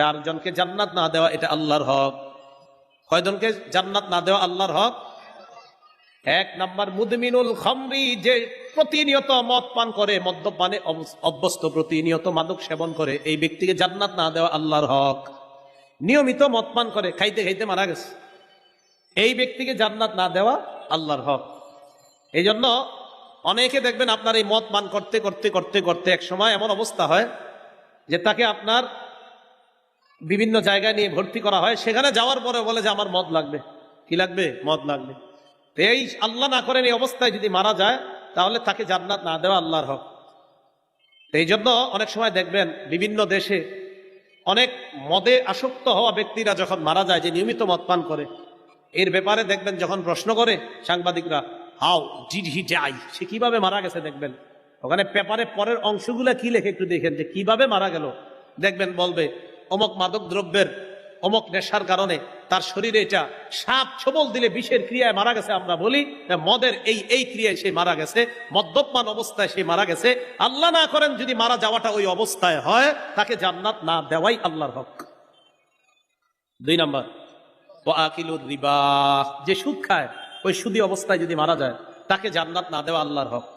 চারজনকে জান্নাত না দেওয়া এটা আল্লাহর হক। কয়জনকে জান্নাত না দেওয়া আল্লাহর হক? এক নাম্বার, মুদমিনুল খামরি যে প্রতিনিয়ত মদ পান করে, মদ্যপানে অভ্যস্ত, প্রতিনিয়ত মাদক সেবন করে, এই ব্যক্তিকে জান্নাত না দেওয়া আল্লাহর হক। নিয়মিত মদ পান করে, খাইতে খাইতে মারা গেছে। এই ব্যক্তিকে জান্নাত না দেওয়া আল্লাহর হক। এই জন্য অনেকে দেখবেন আপনার এই মদ পান করতে করতে করতে করতে এক সময় এমন অবস্থা হয় যে তাকে আপনার বিভিন্ন জায়গায় নিয়ে ভর্তি করা হয়, সেখানে যাওয়ার পরে বলে যে আমার মদ লাগবে। কি লাগবে? মদ লাগবে। তো এই আল্লাহ না করেন এই অবস্থায় যদি মারা যায়, তাহলে তাকে জান্নাত না দেওয়া আল্লাহর হক। এই জন্য অনেক সময় দেখবেন বিভিন্ন দেশে অনেক মদে আসক্ত হওয়া ব্যক্তিরা যখন মারা যায়, যে নিয়মিত মদ পান করে, এর ব্যাপারে দেখবেন যখন প্রশ্ন করে সাংবাদিকরা হাউ ডিড হি ডাই সে কীভাবে মারা গেছে? দেখবেন। ওখানে পেপারে পরের অংশগুলো কি লেখে একটু দেখেন, যে কীভাবে মারা গেল। দেখবেন বলবে অমক মাদক দ্রব্যের অমক নেশার কারণে তার শরীরে এটা সাপ ছবল দিলে বিষের ক্রিয়ায় মারা গেছে আমরা বলি মদের এই এই ক্রিয়ায় সে মারা গেছে মদ্যপান অবস্থায় সে মারা গেছে। আল্লাহ না করেন যদি মারা যাওয়াটা ওই অবস্থায় হয়, তাকে জান্নাত না দেওয়াই আল্লাহর হক। দুই নম্বর ও আকিলুর রিবা, যে সুদ খায়, ওই সুদি অবস্থায় যদি মারা যায়, তাকে জান্নাত না দেওয়া আল্লাহর হক।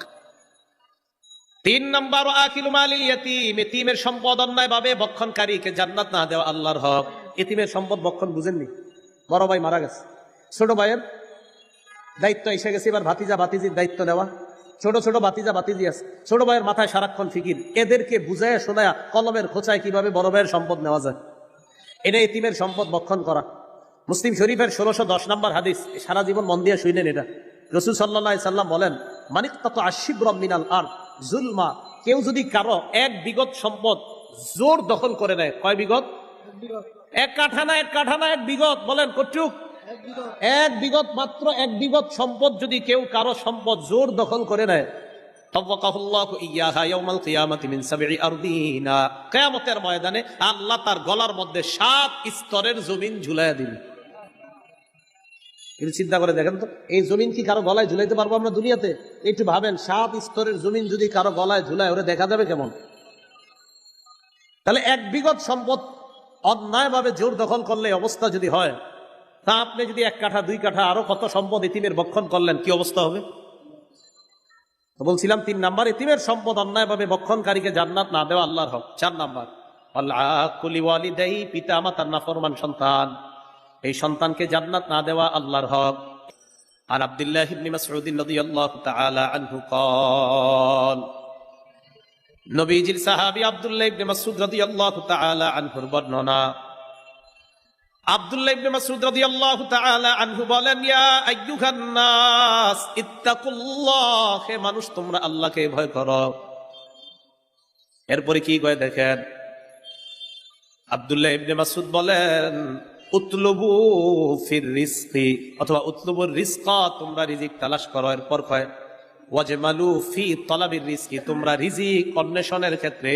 তিন নম্বর আকিলু মালিল ইয়তিম। এতিমের সম্পদ অন্যায় ভাবে বক্ষণকারীকে জান্নাত না দেওয়া আল্লাহর হক। এতিমের সম্পদ বক্ষণ বুঝেননি? বড় ভাই মারা গেছে। ছোট ভাইয়ের দায়িত্ব এসে গেছে, এবার ভাতিজা ভাতিজির দায়িত্ব নেওয়া। ছোট ছোট ভাতিজা ভাতিজি আছে। ছোট ভাইয়ের মাথায় সারাক্ষণ ফিকির। এদেরকে বুঝায় শোনায় কলমের খোঁচায় কীভাবে বড় ভাইয়ের সম্পদ নেওয়া যায়? এটা এতিমের সম্পদ বক্ষণ করা। মুসলিম শরীফের ষোলোশো দশ নম্বর হাদিস। সারা জীবন মন দিয়ে শুইলেন এটা। রসুল সাল্লাহ সাল্লাম বলেন, মানিক তত আশিব মিনাল আর জুলমা। কেউ যদি কারও এক বিগত সম্পদ জোর দখল করে নেয় কয় বিগত? এক কাঠানা এক কাঠানা এক বিগত বলেন কটুক। এক বিগত। মাত্র এক বিগত সম্পদ যদি কেউ কারও সম্পদ জোর দখল করে নেয় আরদিনা। ময়দানে আল্লাহ তার গলার মধ্যে সাত স্তরের জমিন ঝুলাইয়া দিবেন একটু চিন্তা করে দেখেন তো, এই জমিন কি কারও গলায় ঝুলাইতে পারব আমরা দুনিয়াতে? একটু ভাবেন, সাত স্তরের জমিন যদি কারও গলায় ঝুলায়, ওরে দেখা যাবে কেমন? তাহলে এক বিগত সম্পদ অন্যায়ভাবে জোর দখল করলে অবস্থা যদি হয়, তা আপনি যদি এক কাঠা, দুই কাঠা, আরও কত সম্পদ ইতিমের বক্ষণ করলেন, কি অবস্থা হবে? বলছিলাম, তিন নাম্বার ইতিমের সম্পদ অন্যায়ভাবে বক্ষণকারীকে জান্নাত না দেওয়া আল্লাহর হক। চার নাম্বার, আল্লাহ কুলি ওয়ালিদাই পিতা মাতার নাফরমান সন্তান। এই সন্তানকে জান্নাত না দেওয়া আল্লাহর হক আর আব্দুল্লাহ ইবনে মাসউদ রাদিয়াল্লাহু তাআলা আনহু قال নবীজির সাহাবী আব্দুল্লাহ ইবনে মাসউদ রাদিয়াল্লাহু তাআলা আনহুর বর্ণনা আব্দুল্লাহ ইবনে মাসউদ রাদিয়াল্লাহু তাআলা আনহু বলেন ইয়া আইয়ুহান নাস ইত্তাকুল্লাহ হে মানুষ তোমরা আল্লাহকে ভয় করো এরপরে কি কয় দেখেন আব্দুল্লাহ ইবনে মাসউদ বলেন উতলুবু ফির রিজকি অথবা উতলুবুর রিজকা তোমরা রিজিক তালাশ করো, এরপর কয়, ওয়াজমালু ফি তলাবির রিজকি তোমরা রিজিক অন্বেষণের ক্ষেত্রে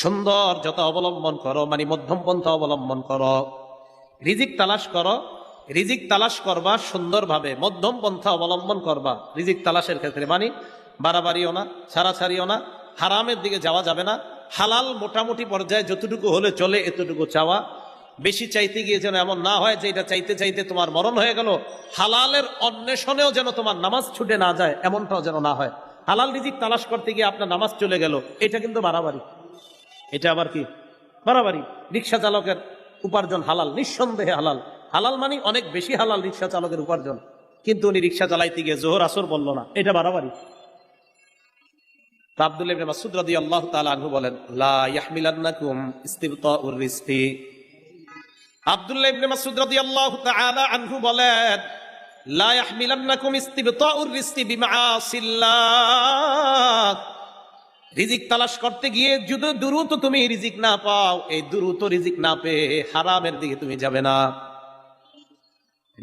সুন্দর যত অবলম্বন করো মানে মধ্যম পন্থা অবলম্বন করো। রিজিক তালাশ করো, রিজিক তালাশ করবা সুন্দরভাবে, মধ্যম পন্থা অবলম্বন করবা, রিজিক তালাশের ক্ষেত্রে মানে বাড়াবাড়িও না ছাড়া ছাড়াছাড়িও না, হারামের দিকে যাওয়া যাবে না, হালাল মোটামুটি পর্যায়ে যতটুকু হলে চলে, এতটুকু চাওয়া বেশি চাইতে গিয়ে যেন এমন না হয় যে এটা চাইতে চাইতে তোমার মরণ হয়ে গেল, হালালের অন্বেষণেও যেন তোমার নামাজ ছুটে না যায়, এমনটাও যেন না হয়। হালাল রিজিক তালাশ করতে গিয়ে আপনার নামাজ চলে গেল, এটা কিন্তু বাড়াবাড়ি। এটা আবার কি? বাড়াবাড়ি। রিক্সা চালকের উপার্জন হালাল, নিঃসন্দেহে হালাল। হালাল মানে অনেক বেশি হালাল রিক্সা চালকের উপার্জন। কিন্তু উনি রিক্সা চালাইতে গিয়ে জোহর আসর বলল না, এটা বাড়াবাড়ি। তা আব্দুল ইবনে মাসউদ রাদিয়াল্লাহু তাআলা আনহু বলেন, লা ইয়াহমিলান্নাকুম ইস্তিবতাউর রিজকি আব্দুল্লাহ ইবনে মাসউদ রাদিয়াল্লাহু তাআলা আনহু বলেন, লা ইয়াহমিলান্নাকুম ইস্তিবতাউর রিজকি বিমাআসিল্লাহ। রিজিক তালাশ করতে গিয়ে যদি দ্রুত তুমি রিজিক না পাও, এই দ্রুত রিজিক না পেয়ে হারামের দিকে তুমি যাবে না।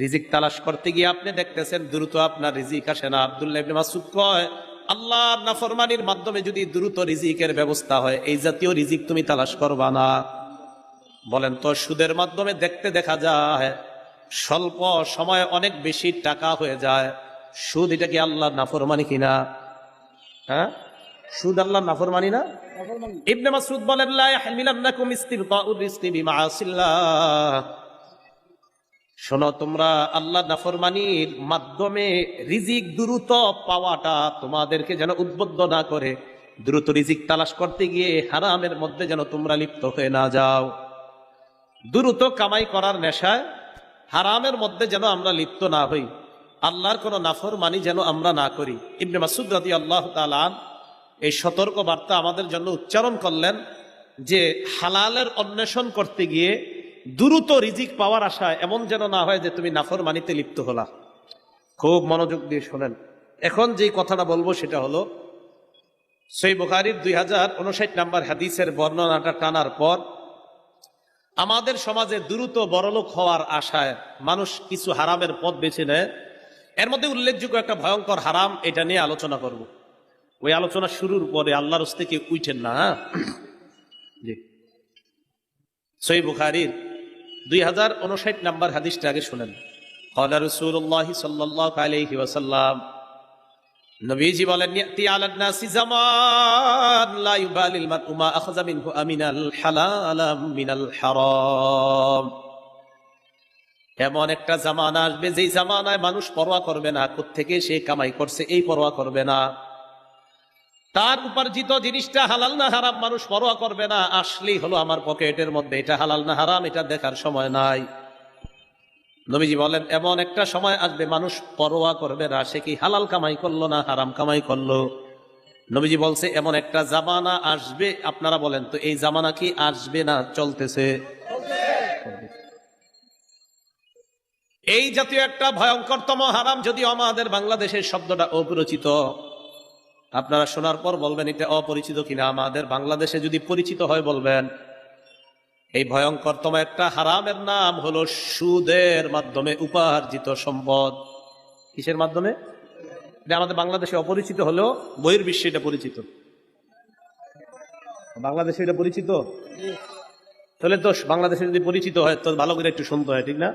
রিজিক তালাশ করতে গিয়ে আপনি দেখতেছেন দ্রুত আপনার রিজিক আসে না। আব্দুল্লাহ ইবনে মাসউদ কয় আল্লাহ নাফরমানির মাধ্যমে যদি দ্রুত রিজিকের ব্যবস্থা হয়, এই জাতীয় রিজিক তুমি তালাশ করবা না। বলেন তো সুদের মাধ্যমে দেখতে দেখা যায় স্বল্প সময়ে অনেক বেশি টাকা হয়ে যায়। সুদ এটা কি আল্লাহ নাফরমানি কিনা? হ্যাঁ? সুদ আল্লাহ নাফরমানি না? ইবনে মাসউদ বলেন লা ইয়াহমিলান্নাকুম ইস্তিবতাউর রিজকি বিমাআসিল্লাহ। শোনো তোমরা আল্লাহ নাফরমানির মাধ্যমে রিজিক দ্রুত পাওয়াটা তোমাদেরকে যেন উদ্বুদ্ধ না করে। দ্রুত রিজিক তালাশ করতে গিয়ে হারামের মধ্যে যেন তোমরা লিপ্ত হয়ে না যাও। দ্রুত কামাই করার নেশায় হারামের মধ্যে যেন আমরা লিপ্ত না হই। আল্লাহর কোনো নাফর মানি যেন আমরা না করি। ইবনে মাসুদ রাদি আল্লাহ তালান এই সতর্ক বার্তা আমাদের জন্য উচ্চারণ করলেন যে হালালের অন্বেষণ করতে গিয়ে দ্রুত রিজিক পাওয়ার আশায় এমন যেন না হয় যে তুমি নাফর মানিতে লিপ্ত হলা। খুব মনোযোগ দিয়ে শোনেন। এখন যে কথাটা বলব সেটা হলো, সেই বুখারির দুই হাজার উনষাট নাম্বার হাদিসের বর্ণনাটা টানার পর আমাদের সমাজে দ্রুত বড়লোক হওয়ার আশায় মানুষ কিছু হারামের পথ বেছে নেয়। এর মধ্যে উল্লেখযোগ্য একটা ভয়ঙ্কর হারাম এটা নিয়ে আলোচনা করব। ওই আলোচনা শুরুর পরে আল্লাহ আল্লাহর থেকে উঠেন না হ্যাঁ? সই বুখারির দুই হাজার উনষাট নাম্বার হাদিসটা আগে শুনেন। কলা রসুল্লাহ সাল্লাহ আলহি ওয়াসাল্লাম নবীজি বলেন জামান মিনাল এমন একটা জামানা আসবে, যেই জামানায় মানুষ পরোয়া করবে না থেকে সে কামাই করছে, এই পরোয়া করবে না। তার উপার্জিত জিনিসটা হালাল না হারাম মানুষ পরোয়া করবে না, আসলেই হলো আমার পকেটের মধ্যে, এটা হালাল না হারাম, এটা দেখার সময় নাই। নবীজি বলেন, এমন একটা সময় আসবে মানুষ পরোয়া করবে না, সে কি হালাল কামাই করল না হারাম কামাই করল? নবীজি বলছে, এমন একটা জামানা আসবে। আপনারা বলেন, তো এই জামানা কি আসবে না চলতেছে? এই জাতীয় একটা ভয়ঙ্করতম হারাম যদিও আমাদের বাংলাদেশের শব্দটা অপরিচিত, আপনারা শোনার পর বলবেন, এটা অপরিচিত কিনা? আমাদের বাংলাদেশে যদি পরিচিত হয় বলবেন এই ভয়ঙ্করতম একটা হারামের নাম হলো সুদের মাধ্যমে উপার্জিত সম্পদ। কিসের মাধ্যমে? এটা আমাদের বাংলাদেশে অপরিচিত হলেও বহির্বিশ্বে এটা পরিচিত। বাংলাদেশে এটা পরিচিত? তাহলে তো বাংলাদেশে যদি পরিচিত হয়, তো ভালো করে একটু শুনতে হয়, ঠিক না?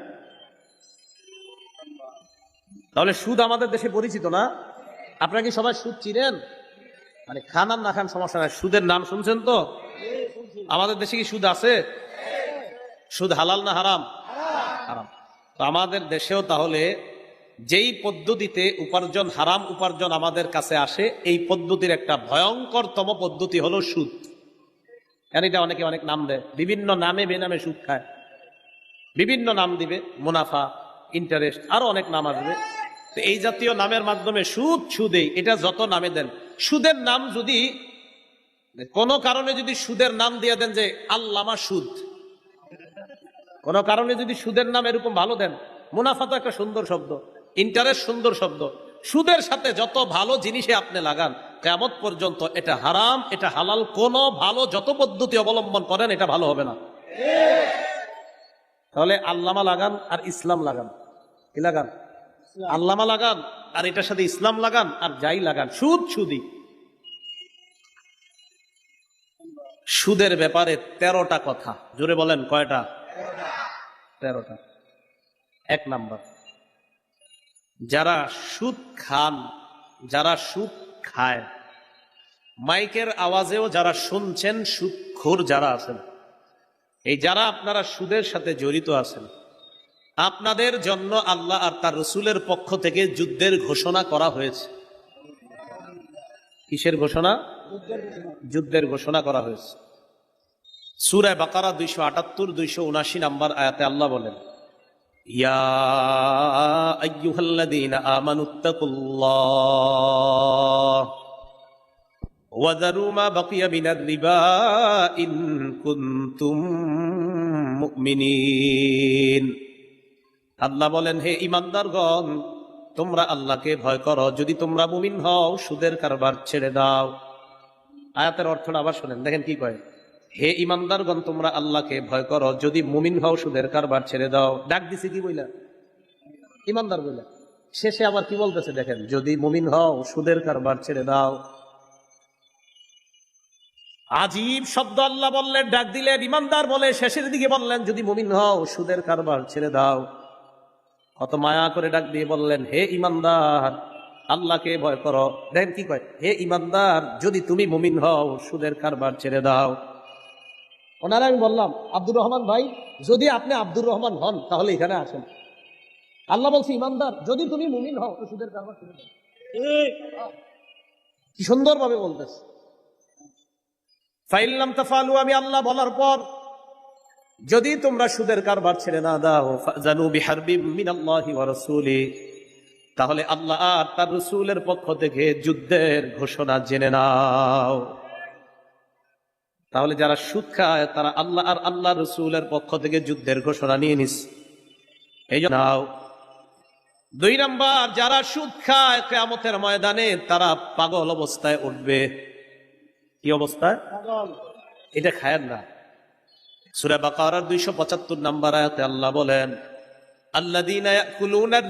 তাহলে সুদ আমাদের দেশে পরিচিত না? আপনারা কি সবাই সুদ চিনেন? মানে খান না খান সমস্যা নাই, সুদের নাম শুনছেন তো? আমাদের দেশে কি সুদ আছে? সুদ হালাল না হারাম? হারাম। তো আমাদের দেশেও তাহলে যেই পদ্ধতিতে উপার্জন, হারাম উপার্জন আমাদের কাছে আসে, এই পদ্ধতির একটা ভয়ঙ্করতম পদ্ধতি হলো সুদ। এটা অনেকে অনেক নাম দেয়? বিভিন্ন নামে বেনামে সুদ খায়। বিভিন্ন নাম দিবে, মুনাফা ইন্টারেস্ট আরও অনেক নাম আসবে। তো এই জাতীয় নামের মাধ্যমে সুদ সুদে এটা যত নামে দেন। সুদের নাম যদি কোনো কারণে যদি সুদের নাম দিয়ে দেন যে, আল্লামা সুদ কোন কারণে যদি সুদের নাম এরকম ভালো দেন, মুনাফা তো একটা সুন্দর শব্দ ইন্টারেস্ট সুন্দর শব্দ। সুদের সাথে যত ভালো জিনিসে আপনি লাগান কেমত পর্যন্ত এটা হারাম, এটা হালাল, কোন ভালো যত পদ্ধতি অবলম্বন করেন, এটা ভালো হবে না। তাহলে আল্লামা লাগান আর ইসলাম লাগান। কি লাগান? আল্লামা লাগান আর এটার সাথে ইসলাম লাগান আর যাই লাগান, সুদ সুদি। সুদের ব্যাপারে তেরোটা কথা, জোরে বলেন কয়টা? তেরোটা। এক নাম্বার। যারা সুদ খান, যারা সুদ খায়, মাইকের আওয়াজেও যারা শুনছেন, সুদখোর যারা আছেন, এই যারা আপনারা সুদের সাথে জড়িত আছেন, আপনাদের জন্য আল্লাহ আর তার রসুলের পক্ষ থেকে যুদ্ধের ঘোষণা করা হয়েছে। কিসের ঘোষণা? যুদ্ধের ঘোষণা করা হয়েছে। সুরায় বাকারা দুইশো আটাত্তর, দুইশো উনাশি নাম্বার আয়াতে আল্লাহ বলেন আল্লাহ বলেন, হে ইমানদারগণ তোমরা আল্লাহকে ভয় করো। যদি তোমরা মুমিন হও, সুদের কারবার ছেড়ে দাও। আয়াতের অর্থটা আবার শোনেন, দেখেন কি কয়। হে ইমানদারগণ, তোমরা আল্লাহকে ভয় করো। যদি মুমিন হও, সুদের কারবার ছেড়ে দাও। ডাক দিছে কি বইলা? ইমানদার বইলা। শেষে আবার কি বলতেছে দেখেন, যদি মুমিন হও, সুদের কারবার ছেড়ে দাও। আজীব শব্দ আল্লাহ বললেন, ডাক দিলেন, ইমানদার বলে শেষের দিকে বললেন, যদি মুমিন হও, সুদের কারবার ছেড়ে দাও। কত মায়া করে ডাক দিয়ে বললেন, হে ইমানদার, আল্লাহকে ভয় করো। দেখেন কি কয়, হে ইমানদার, যদি তুমি মুমিন হও, সুদের কারবার ছেড়ে দাও। ওনারা আমি বললাম, আব্দুর রহমান ভাই, যদি আপনি আব্দুর রহমান হন, তাহলে এখানে আসেন। আল্লাহ বলছে, ইমানদার, যদি তুমি মুমিন হও, তো সুদের কারবার দাও কি সুন্দরভাবে বলতেছে। ফাইল্লাম তাফালু আমি আল্লাহ বলার পর, যদি তোমরা সুদের কারবার ছেড়ে না দাও জানু বিহারবি মিনাল্লাহি ওয়া রাসূলি, তাহলে আল্লাহ আর তার রসুলের পক্ষ থেকে যুদ্ধের ঘোষণা জেনে নাও। তাহলে যারা সুদ খায় তারা আল্লাহ আর আল্লাহ রসুলের পক্ষ থেকে যুদ্ধের ঘোষণা নিয়ে নিস। এই জন্য নাও। দুই নাম্বার যারা সুদ খায় কেয়ামতের ময়দানে তারা পাগল অবস্থায় উঠবে। কি অবস্থায় পাগল। এটা খায়ের না। সুরা বাকারার দুইশো পঁচাত্তর নাম্বার আয়াতে আল্লাহ বলেন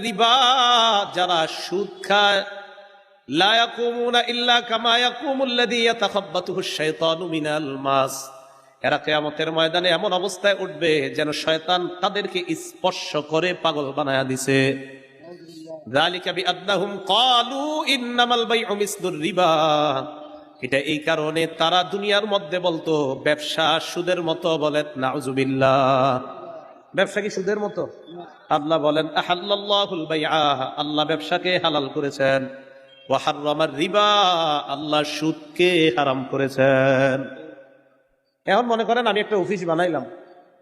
রিবা যারা সুদ খায় ইয়াতাখাব্বাতুহু শাইতানু মিনাল মাস। এরা কিয়ামতের ময়দানে এমন অবস্থায় উঠবে যেন শয়তান তাদেরকে স্পর্শ করে পাগল বানায়া দিছে। এটা এই কারণে তারা দুনিয়ার মধ্যে বলতো, ব্যবসা সুদের মতো বলেন, নাউজুবিল্লাহ। ব্যবসা কি সুদের মতো? আল্লাহ বলেন আহাল্লাহুল আল্লাহ ব্যবসাকে হালাল করেছেন। ওয়া হাররামার রিবা, আল্লাহ সুদকে হারাম করেছেন। এখন মনে করেন আমি একটা অফিস বানাইলাম।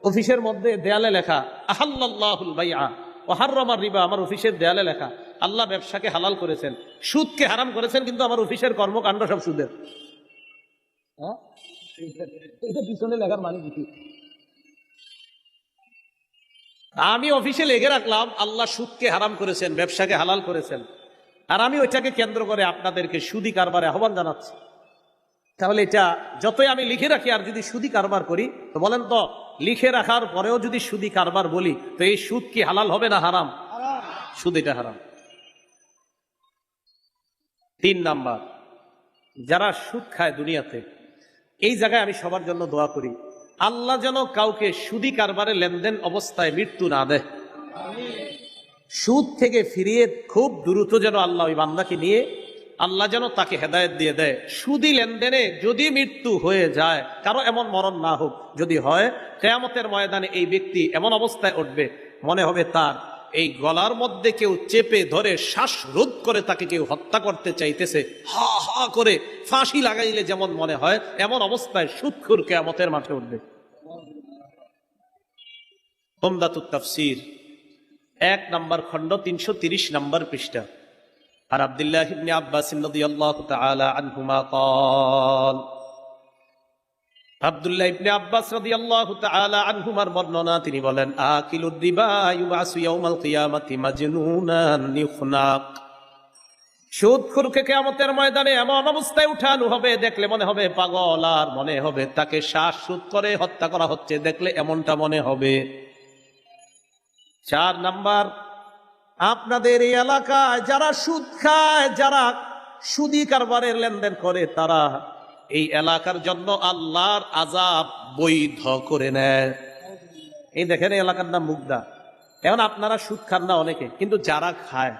অফিসের মধ্যে দেয়ালে লেখা আহাল্লাহুল বাইআ। ও হাররামার রিবা আমার অফিসের দেয়ালে লেখা, আল্লাহ ব্যবসাকে হালাল করেছেন, সুদকে হারাম করেছেন, কিন্তু আমার অফিসের কর্মকাণ্ড সব সুদের। হ্যাঁ? পিছনে লেখার মানে আমি অফিসে লেগে রাখলাম, আল্লাহ সুদকে হারাম করেছেন, ব্যবসাকে হালাল করেছেন। আর আমি ওইটাকে কেন্দ্র করে আপনাদেরকে সুদি কারবারে আহ্বান জানাচ্ছি। তাহলে এটা যতই আমি লিখে রাখি, আর যদি সুদি কারবার করি, তো বলেন তো, লিখে রাখার পরেও যদি সুদি কারবার বলি, তো এই সুদ কি হালাল হবে না হারাম? সুদ এটা হারাম। তিন নাম্বার, যারা সুদ খায় দুনিয়াতে, এই জায়গায় আমি সবার জন্য দোয়া করি, আল্লাহ যেন কাউকে সুদি কারবারে লেনদেন অবস্থায় মৃত্যু না দেয়। সুদ থেকে ফিরিয়ে খুব দ্রুত যেন আল্লাহ ওই বান্দাকে নিয়ে, আল্লাহ যেন তাকে হেদায়ত দিয়ে দেয়। সুদি লেনদেনে যদি মৃত্যু হয়ে যায়, কারও এমন মরণ না হোক, যদি হয়, কেয়ামতের ময়দানে এই ব্যক্তি এমন অবস্থায় উঠবে, মনে হবে তার এই গলার মধ্যে কেউ চেপে ধরে শ্বাসরোধ করে তাকে কেউ হত্যা করতে চাইতেছে। হা হা করে ফাঁসি লাগাইলে যেমন মনে হয়, এমন অবস্থায় সুৎখুর কেয়ামতের মাঠে উঠবে। তাফসির। এক নম্বর খণ্ড, তিনশো তিরিশ নম্বর পৃষ্ঠা। আর আবদুল্লাহ ইবনে আব্বাস আনহুমা কল আবদুল্লাহ ইবনে আব্বাস রাদিয়াল্লাহু তাআলা আনহুমার বর্ণনা, তিনি বলেন, আকিলুদ রিবা ইউবাসু ইয়াউমাল কিয়ামাতি মাজনুনান ইখনাক। সুদখুরকে কেয়ামতের ময়দানে এমন অবস্থায় উঠানো হবে, দেখলে মনে হবে পাগল, আর মনে হবে তাকে শ্বাস সুদ করে হত্যা করা হচ্ছে, দেখলে এমনটা মনে হবে। চার নাম্বার, আপনাদের এই এলাকায় যারা সুদ খায়, যারা সুদি কারবারের লেনদেন করে, তারা এই এলাকার জন্য আল্লাহর আজাব বৈধ করে নেয়। এই দেখেন এই এলাকার নাম মুগদা। এখন আপনারা সুদ খান না অনেকে, কিন্তু যারা খায়,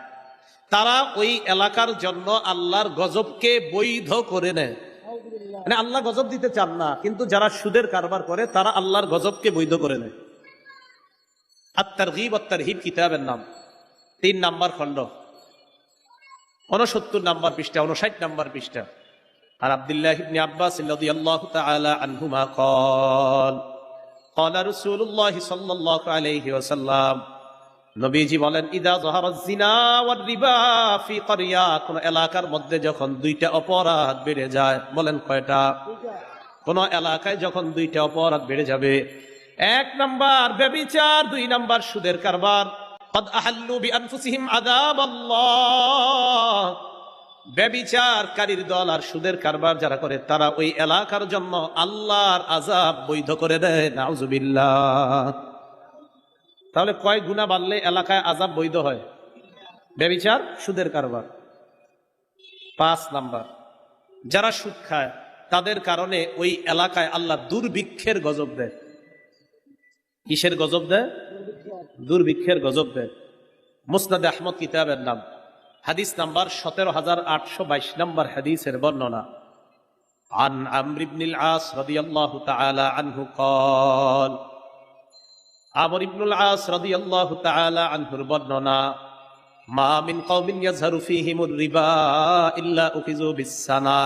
তারা ওই এলাকার জন্য আল্লাহর গজবকে বৈধ করে নেয়। মানে আল্লাহ গজব দিতে চান না, কিন্তু যারা সুদের কারবার করে, তারা আল্লাহর গজবকে বৈধ করে নেয়। আত্মার হিব আত্মার হিব কিতাবের নাম তিন নাম্বার খণ্ড উনসত্তর নাম্বার পৃষ্ঠা উনষাট নাম্বার পৃষ্ঠা আর আব্দুল্লাহ ইবনে আব্বাস রাদিয়াল্লাহু তাআলা আনহুমা قال قال رسول الله صلى الله عليه وسلم নবীজি বলেন ইদা যাহারাজ জিনা ওয়ার রিবা ফি ক্বরিয়া কোন এলাকার মধ্যে যখন দুইটা অপরাধ বেড়ে যায় বলেন কয়টা কোন এলাকায় যখন দুইটা অপরাধ বেড়ে যাবে এক নম্বর ব্যবিচার, দুই নাম্বার সুদের কারবার। ব্যবিচারকারীর দল আর সুদের কারবার যারা করে, তারা ওই এলাকার জন্য আল্লাহর আজাব বৈধ করে দেয়। নাউজুবিল্লা তাহলে কয় গুণা বাড়লে এলাকায় আজাব বৈধ হয়? ব্যবিচার, সুদের কারবার। পাঁচ নাম্বার, যারা সুদ খায়, তাদের কারণে ওই এলাকায় আল্লাহ দুর্ভিক্ষের গজব দেয়। কিসের গজব দেয় দুর্ভিক্ষের গজব দেয় মুসনাদ আহমদ কিতাবের নাম হাদিস নাম্বার সতেরো হাজার আটশো বাইশ নম্বর হাদিসের বর্ণনা عن عمرو بن العاص رضي الله تعالى عنه قال عمرو بن العاص رضي الله تعالى عنه বর্ণনা মা মিন কওমিন ইয়াজহারু ফীহিমুর রিবা ইল্লা উখিযু বিসসানা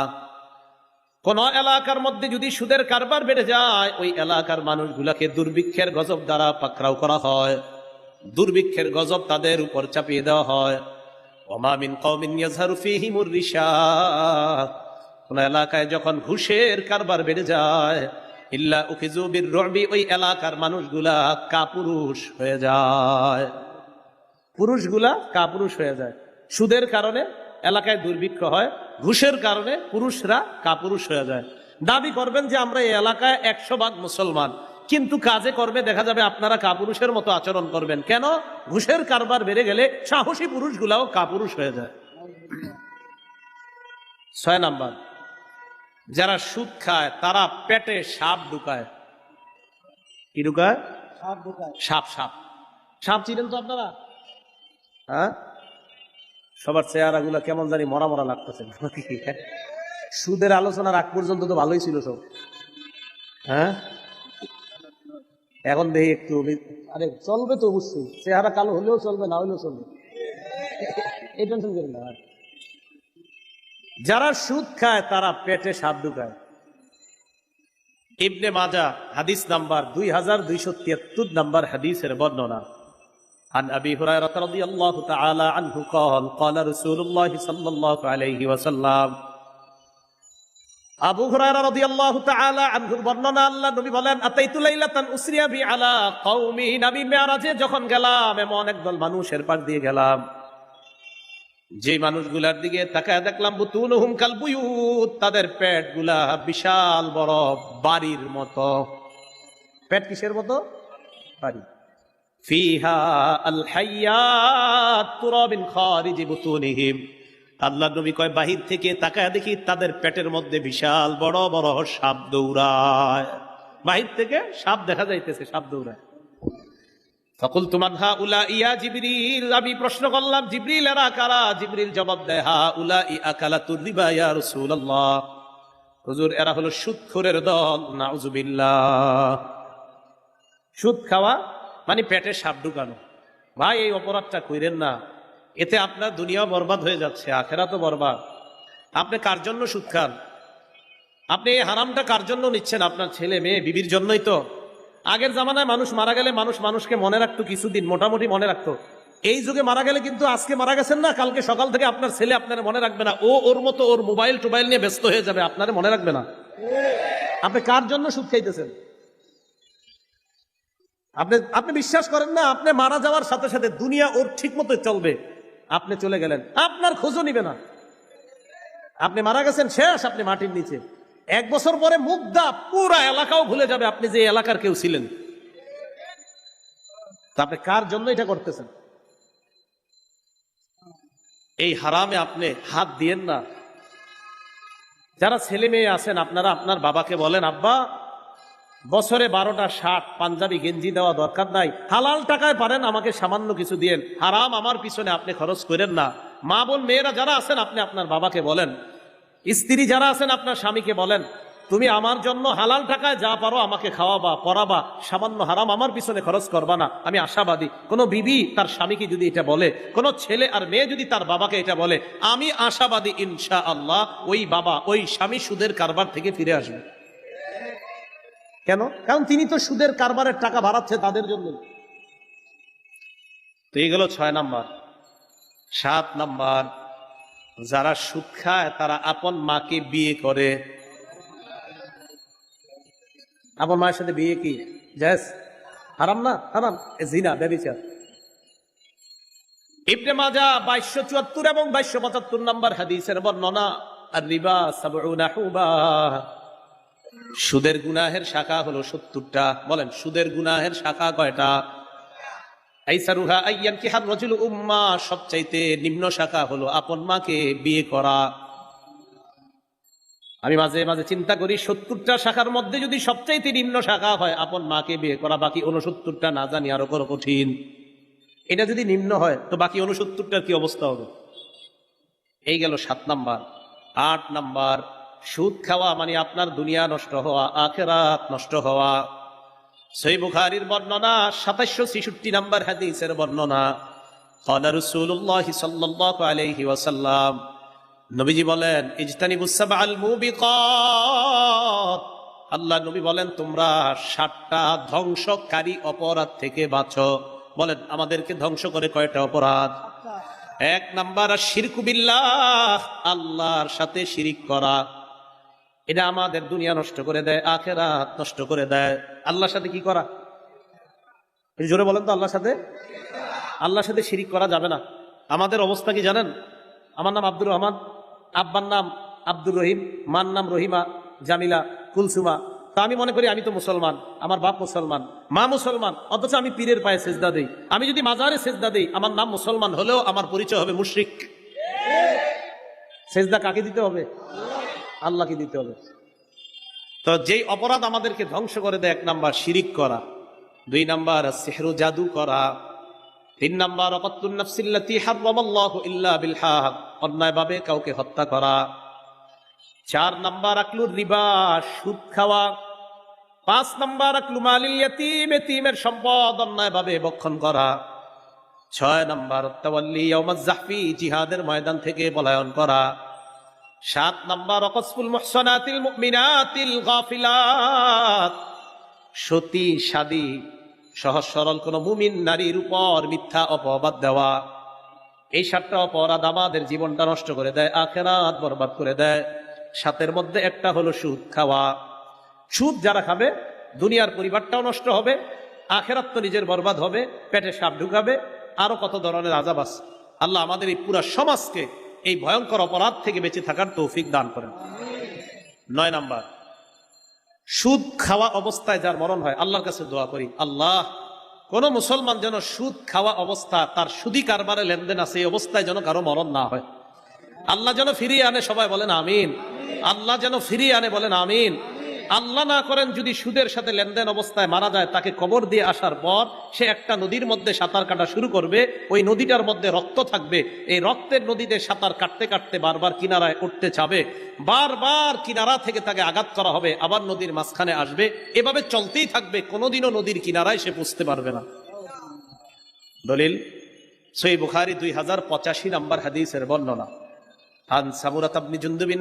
কোন এলাকার মধ্যে যদি সুদের কারবার বেড়ে যায়, ওই এলাকার মানুষগুলাকে দুর্ভিক্ষের গজব দ্বারা পাকড়াও করা হয়। দুর্ভিক্ষের গজব তাদের উপর চাপিয়ে দেওয়া হয়। ওমা মিন কওমিন ইয়াজহারু ফীহিমুর কোন এলাকায় যখন ঘুষের কারবার বেড়ে যায়, ইল্লা উখিযু বির-রু'বি, ওই এলাকার মানুষগুলা কাপুরুষ হয়ে যায়। পুরুষগুলা কাপুরুষ হয়ে যায়। সুদের কারণে এলাকায় দুর্ভিক্ষ হয়। ঘুষের কারণে পুরুষরা কাপুরুষ হয়ে যায়। দাবি করবেন যে আমরা এই এলাকায় একশো ভাগ মুসলমান। কিন্তু কাজে করবে দেখা যাবে আপনারা কাপুরুষের মতো আচরণ করবেন। কেন? ঘুষের কারবার বেড়ে গেলে সাহসী পুরুষগুলাও কাপুরুষ হয়ে যায়। ছয় নাম্বার যারা সুদ খায় তারা পেটে সাপ ঢুকায়। কি ঢুকায়। সাপ সাপ। সাপ চিনেন তো আপনারা? হ্যাঁ? সবার চেহারা গুলা কেমন জানি মরা মরা লাগতেছে। সুদের আলোচনার আগ পর্যন্ত তো ভালোই ছিল সব। হ্যাঁ? এখন দেখি একটু আরে চলবে তো অবশ্যই। চেহারা কালো হলেও চলবে, না হলেও চলবে। এই টেনশন না। যারা সুদ খায়, তারা পেটে সাপ ঢুকায়। ইবনে মাজা, হাদিস নাম্বার দুই হাজার দুইশো তিয়াত্তর নাম্বার হাদিসের বর্ণনা। عن أبي هريرة رضي الله تعالى عنه قال قال رسول الله صلى الله عليه وسلم আবু হুরায়রা রাদিয়াল্লাহু তাআলা আনহুর বর্ণনা আল্লাহ নবী বলেন আতাইতু লাইলাতান উসরিয়া বি আলা কওমিন আমি মেরাজে যখন গেলাম এমন একদল মানুষের পাশ দিয়ে গেলাম যে মানুষগুলার দিকে তাকায় দেখলাম বুতুনহুম কাল বুয়ুত তাদের পেটগুলা বিশাল বড় বাড়ির মতো পেট কিসের মতো বাড়ি আল্লাহ নবী কয়, বাহির থেকে তাকায় দেখি তাদের পেটের মধ্যে বিশাল বড় বড় সাপ দৌড়ায়। বাহির থেকে সাপ দেখা যাইতেছে, সাপ দৌড়ায়। ফকুল তুমান হা উলা ইয়া জিবরিল? আমি প্রশ্ন করলাম, জিবরিল এরা কারা? জিবরিল জবাব দেয় হা উলা ই আকালা তুরিবা ইয়া রাসূলুল্লাহ। হুজুর, এরা হলো সুদখোরের দল, নাউজুবিল্লাহ। সুদ খাওয়া মানে পেটে সাপ ঢুকানো। ভাই, এই অপরাধটা কইরেন না। এতে আপনার দুনিয়া বরবাদ হয়ে যাচ্ছে আখেরা তো বরবাদ। আপনি কার জন্য সুদ খান? আপনি এই হারামটা কার জন্য নিচ্ছেন? আপনার ছেলে, মেয়ে, বিবির জন্যই তো। আগের জামানায় মানুষ মারা গেলে মানুষ মানুষকে মনে রাখতো, কিছুদিন মোটামুটি মনে রাখতো। এই যুগে মারা গেলে কিন্তু আজকে মারা গেছেন না, কালকে সকাল থেকে আপনার ছেলে আপনার মনে রাখবে না। ও ওর মতো ওর মোবাইল টোবাইল নিয়ে ব্যস্ত হয়ে যাবে, আপনার মনে রাখবে না। আপনি কার জন্য সুদ খাইতেছেন? আপনি আপনি বিশ্বাস করেন না, আপনি মারা যাওয়ার সাথে সাথে দুনিয়া ওর ঠিক মতো চলবে। আপনি চলে গেলেন। আপনার খোঁজও নিবে না। আপনি মারা গেছেন শেষ, আপনি মাটির নিচে। এক বছর পরে মুগ্ধা পুরা এলাকাও ভুলে যাবে আপনি যে এলাকার কেউ ছিলেন। তা আপনি কার জন্য এটা করতেছেন? এই হারামে আপনি হাত দিয়েন না। যারা ছেলে মেয়ে আছেন, আপনারা আপনার বাবাকে বলেন, আব্বা বছরে বারোটা শার্ট পাঞ্জাবি, গেঞ্জি দেওয়া দরকার নাই। হালাল টাকায় পারেন, আমাকে সামান্য কিছু দিয়েন হারাম আমার পিছনে আপনি খরচ করেন না। মা বোন মেয়েরা যারা আছেন, আপনি আপনার বাবাকে বলেন। স্ত্রী যারা আছেন, আপনার স্বামীকে বলেন। তুমি আমার জন্য হালাল টাকায় যা পারো আমাকে খাওয়াবা পরাবা সামান্য হারাম আমার পিছনে খরচ করবা না। আমি আশাবাদী। কোনো বিবি তার স্বামীকে যদি এটা বলে, কোনো ছেলে আর মেয়ে যদি তার বাবাকে এটা বলে, আমি আশাবাদী ইনশা আল্লাহ ওই বাবা, ওই স্বামী সুদের কারবার থেকে ফিরে আসবে। কেন? কারণ তিনি তো সুদের কারবারের টাকা বাড়াচ্ছে তাদের জন্য। তো এই গেল ছয় নাম্বার। সাত নাম্বার, যারা সুদ খায়, তারা আপন মাকে বিয়ে করে। আপন মায়ের সাথে বিয়ে কি? জায়েজ? হারাম না? হারাম। জিনা, ব্যবিচার। ইবনে মাজা বাইশশো চুয়াত্তর এবং বাইশশো পঁচাত্তর নাম্বার হাদিসের বর্ণনা আর রিবা সাবউনা হুবা। সুদের গুনাহের শাখা হলো সত্তরটা। বলেন, সুদের গুনাহের শাখা কয়টা? আইসারুহা আইয়ান কি হার রজুল উম্মা, সবচাইতে নিম্ন শাখা হলো আপন মাকে বিয়ে করা। আমি মাঝে মাঝে চিন্তা করি, সত্তরটা শাখার মধ্যে যদি সবচাইতে নিম্ন শাখা হয়, আপন মাকে বিয়ে করা, বাকি উনসত্তরটা না জানি আরও বড় কঠিন। এটা যদি নিম্ন হয়, তো বাকি উনসত্তরটার কি অবস্থা হবে? এই গেল সাত নাম্বার। আট নাম্বার। সুদ খাওয়া মানে আপনার দুনিয়া নষ্ট হওয়া আখেরাত নষ্ট হওয়া। সই বুখারির বর্ণনা সাতাশশো ছেষট্টি নাম্বার হাদিসের বর্ণনা। কলা রসুল্লাহ সাল্লাহ আলহি ওয়াসাল্লাম নবীজি বলেন ইজতানি বুসাব আল মুবিকাত। আল্লাহ নবী বলেন তোমরা সাতটা ধ্বংসকারী অপরাধ থেকে বাঁচো। বলেন আমাদেরকে ধ্বংস করে কয়টা অপরাধ? এক নাম্বার শিরকুবিল্লাহ আল্লাহর সাথে শিরিক করা। এটা আমাদের দুনিয়া নষ্ট করে দেয়, আখেরাত নষ্ট করে দেয়। আল্লাহর সাথে কি করা? জোরে বলেন তো আল্লাহর সাথে। আল্লাহর সাথে শিরিক করা যাবে না। আমাদের অবস্থা কি জানেন? আমার নাম আব্দুর রহমান, আব্বার নাম আব্দুর রহিম, মার নাম রহিমা, জামিলা, কুলসুমা। তা আমি মনে করি আমি তো মুসলমান, আমার বাপ মুসলমান, মা মুসলমান, অথচ আমি পীরের পায়ে সেজদা দেই। আমি যদি মাজারে সেজদা দেই, আমার নাম মুসলমান হলেও আমার পরিচয় হবে মুশরিক। সেজদা কাকে দিতে হবে? আল্লাহকে দিতে হবে। তো যেই অপরাধ আমাদেরকে ধ্বংস করে দেয়, এক নাম্বার শিরিক করা, দুই নাম্বার সেহরু জাদু করা, তিন নাম্বার অন্যায়ভাবে কাউকে হত্যা করা, চার নাম্বার আকলুর রিবা, সুদ খাওয়া, পাঁচ নাম্বার আকলু মালিল ইয়াতিম, এতিমের সম্পদ অন্যায়ভাবে বক্ষণ করা, ছয় নাম্বার জাহফি, জিহাদের ময়দান থেকে পলায়ন করা সাত নাম্বার, অকসফুল মুহসানাতিল মুমিনাতিল গাফিলাত। সতী, সাদী, সহজ সরল কোন মুমিন নারীর উপর মিথ্যা অপবাদ দেওয়া। এই সাতটা অপরাধ আমাদের জীবনটা নষ্ট করে দেয়, আখেরাত বরবাদ করে দেয়। সাতের মধ্যে একটা হলো সুদ খাওয়া। সুদ যারা খাবে, দুনিয়ার পরিবারটাও নষ্ট হবে, আখেরাত তো নিজের বরবাদ হবে, পেটে সাপ ঢুকাবে, আরও কত ধরনের আজাব আছে। আল্লাহ আমাদের এই পুরা সমাজকে এই ভয়ঙ্কর অপরাধ থেকে বেঁচে থাকার তৌফিক দান করেন। নয় নাম্বার, সুদ খাওয়া অবস্থায় যার মরণ হয়, আল্লাহর কাছে দোয়া করি, আল্লাহ, কোন মুসলমান যেন সুদ খাওয়া অবস্থা, তার সুদি কারবারে লেনদেন আছে, এই অবস্থায় যেন কারও মরণ না হয়। আল্লাহ যেন ফিরিয়ে আনে, সবাই বলেন আমিন। আল্লাহ যেন ফিরিয়ে আনে, বলেন আমিন। আল্লাহ না করেন যদি সুদের সাথে লেনদেন অবস্থায় মারা যায়, তাকে কবর দিয়ে আসার পর সে একটা নদীর মধ্যে সাঁতার কাটা শুরু করবে, ওই নদীটার মধ্যে রক্ত থাকবে, এই রক্তের নদীতে সাঁতার কাটতে কাটতে বারবার কিনারায় উঠতে চাবে বারবার কিনারা থেকে তাকে আঘাত করা হবে, আবার নদীর মাঝখানে আসবে, এভাবে চলতেই থাকবে, কোনোদিনও নদীর কিনারায় সে বুঝতে পারবে না। দলিল সই বুখারি দুই হাজার পঁচাশি নম্বর হাদিসের বর্ণনা। আন সামুরাত আবনি জুন্দুবিন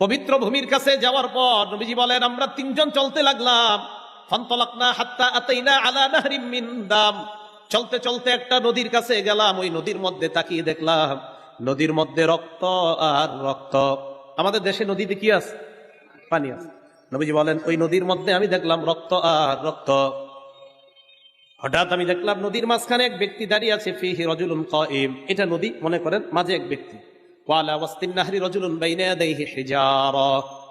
পবিত্র ভূমির কাছে যাওয়ার পর নবীজি বলেন, আমরা তিনজন চলতে লাগলাম। ফন্তলাকনা হাত্তা আতাইনা আলা দাম। চলতে চলতে একটা নদীর কাছে গেলাম, ওই নদীর মধ্যে তাকিয়ে দেখলাম, নদীর মধ্যে রক্ত আর রক্ত। আমাদের দেশে নদীতে কি আছে? পানি আছে। নবীজি বলেন, ওই নদীর মধ্যে আমি দেখলাম রক্ত আর রক্ত। হঠাৎ আমি দেখলাম নদীর মাঝখানে এক ব্যক্তি দাঁড়িয়ে আছে, ফিহি কাইম। এটা নদী, মনে করেন, মাঝে এক ব্যক্তি।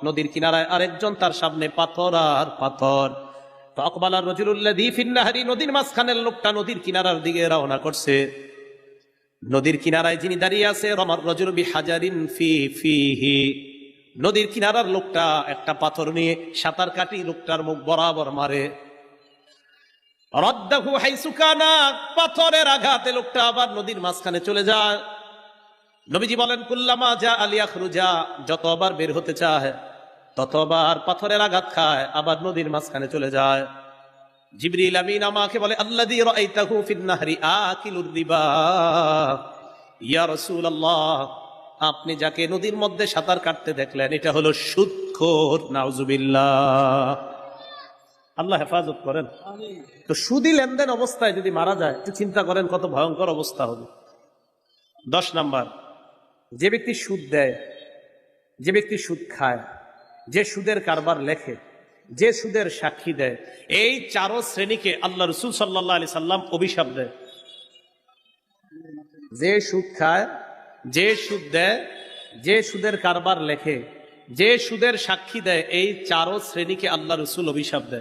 নদীর কিনারায় আরেকজন, তার সামনে পাথর আর পাথর। তকবালার রজুলুল্লাযী নদীর মাঝখানের লোকটা নদীর কিনারার দিকে রওনা করছে। নদীর কিনারায় যিনি দাঁড়িয়ে আছে, রমার রজুল বিহাজারিন ফি ফিহি। নদীর কিনারার লোকটা একটা পাথর নিয়ে সাঁতার কাটি লোকটার মুখ বরাবর মারে। রদ্দাহু হাইসুকানা পাথরের আঘাতে লোকটা আবার নদীর মাঝখানে চলে যায়। নবীজি বলেন, কুল্লামা যা আলিয়া খুরুজা যতবার বের হতে চায়, ততবার পাথরের আঘাত খায়, আবার নদীর মাঝখানে চলে যায়। জিবরিল আমিন আমাকে বলে, আল্লাযী রাআইতাহু ফিন নাহরি আকিলুর রিবা। ইয়া রাসূলুল্লাহ, আপনি যাকে নদীর মধ্যে সাঁতার কাটতে দেখলেন, এটা হলো সুদখোর, নাউজুবিল্লাহ। আল্লাহ হেফাজত করেন। তো সুদি লেনদেন অবস্থায় যদি মারা যায়, একটু চিন্তা করেন কত ভয়ঙ্কর অবস্থা হবে। দশ নাম্বার যে ব্যক্তি সুদ দেয়, যে ব্যক্তি সুদ খায়, যে সুদের কারবার লেখে, যে সুদের সাক্ষী দেয়, এই চারো শ্রেণীকে আল্লাহ রসুল সাল্লাহ আলি সাল্লাম অভিশাপ দেয়। যে সুদ খায়, যে সুদ দেয়, যে সুদের কারবার লেখে, যে সুদের সাক্ষী দেয়, এই চারো শ্রেণীকে আল্লাহ রসুল অভিশাপ দেয়।